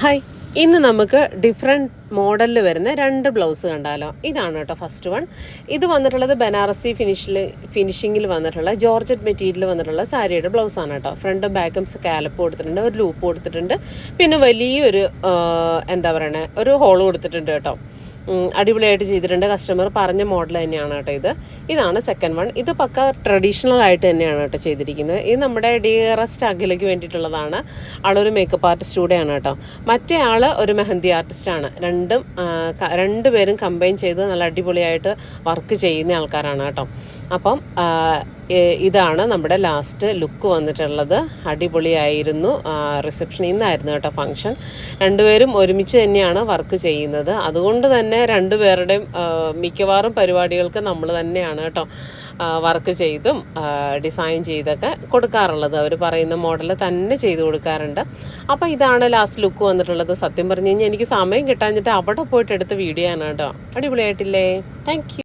Hi ഇന്ന് നമുക്ക് different മോഡലിൽ വരുന്ന രണ്ട് ബ്ലൗസ് കണ്ടാലോ. ഇതാണ് കേട്ടോ ഫസ്റ്റ് വൺ ഇത് വന്നിട്ടുള്ളത് ബനാറസി ഫിനിഷിൽ ഫിനിഷിങ്ങിൽ വന്നിട്ടുള്ള ജോർജറ്റ് മെറ്റീരിയൽ വന്നിട്ടുള്ള സാരിയുടെ ബ്ലൗസാണ് കേട്ടോ. ഫ്രണ്ടും ബാക്കും സ്കാലപ്പ് കൊടുത്തിട്ടുണ്ട് ഒരു ലൂപ്പ് കൊടുത്തിട്ടുണ്ട്. പിന്നെ വലിയൊരു എന്താ പറയണേ ഒരു ഹോൾ കൊടുത്തിട്ടുണ്ട് കേട്ടോ. അടിപൊളിയായിട്ട് ചെയ്തിട്ടുണ്ട്. കസ്റ്റമർ പറഞ്ഞ മോഡൽ തന്നെയാണ് കേട്ടോ ഇത്. ഇതാണ് സെക്കൻഡ് വൺ ഇത് പക്ക ട്രഡീഷണൽ ആയിട്ട് തന്നെയാണ് കേട്ടോ ചെയ്തിരിക്കുന്നത്. ഇത് നമ്മുടെ ഡിയറസ്റ്റ് അഖിലയ്ക്ക് വേണ്ടിയിട്ടുള്ളതാണ്. ആളൊരു മേക്കപ്പ് ആർട്ടിസ്റ്റ് കൂടെയാണ് കേട്ടോ. മറ്റേ ആൾ ഒരു മെഹന്തി ആർട്ടിസ്റ്റാണ് രണ്ടും രണ്ടുപേരും കമ്പൈൻ ചെയ്ത് നല്ല അടിപൊളിയായിട്ട് വർക്ക് ചെയ്യുന്ന ആൾക്കാരാണ് കേട്ടോ. അപ്പം ഇതാണ് നമ്മുടെ ലാസ്റ്റ് ലുക്ക് വന്നിട്ടുള്ളത്. അടിപൊളിയായിരുന്നു. റിസപ്ഷൻ ഇന്നായിരുന്നു കേട്ടോ ഫങ്ഷൻ രണ്ടുപേരും ഒരുമിച്ച് തന്നെയാണ് വർക്ക് ചെയ്യുന്നത്. അതുകൊണ്ട് തന്നെ രണ്ടുപേരുടെയും മിക്കവാറും പരിപാടികൾക്ക് നമ്മൾ തന്നെയാണ് കേട്ടോ വർക്ക് ചെയ്തും ഡിസൈൻ ചെയ്തൊക്കെ കൊടുക്കാറുള്ളത്. അവർ പറയുന്ന മോഡൽ തന്നെ ചെയ്ത് കൊടുക്കാറുണ്ട്. അപ്പോൾ ഇതാണ് ലാസ്റ്റ് ലുക്ക് വന്നിട്ടുള്ളത്. സത്യം പറഞ്ഞു കഴിഞ്ഞാൽ എനിക്ക് സമയം കിട്ടാഞ്ഞിട്ട് അവിടെ പോയിട്ട് എടുത്ത വീഡിയോ ആണ് കേട്ടോ. അടിപൊളിയായിട്ടില്ലേ? താങ്ക്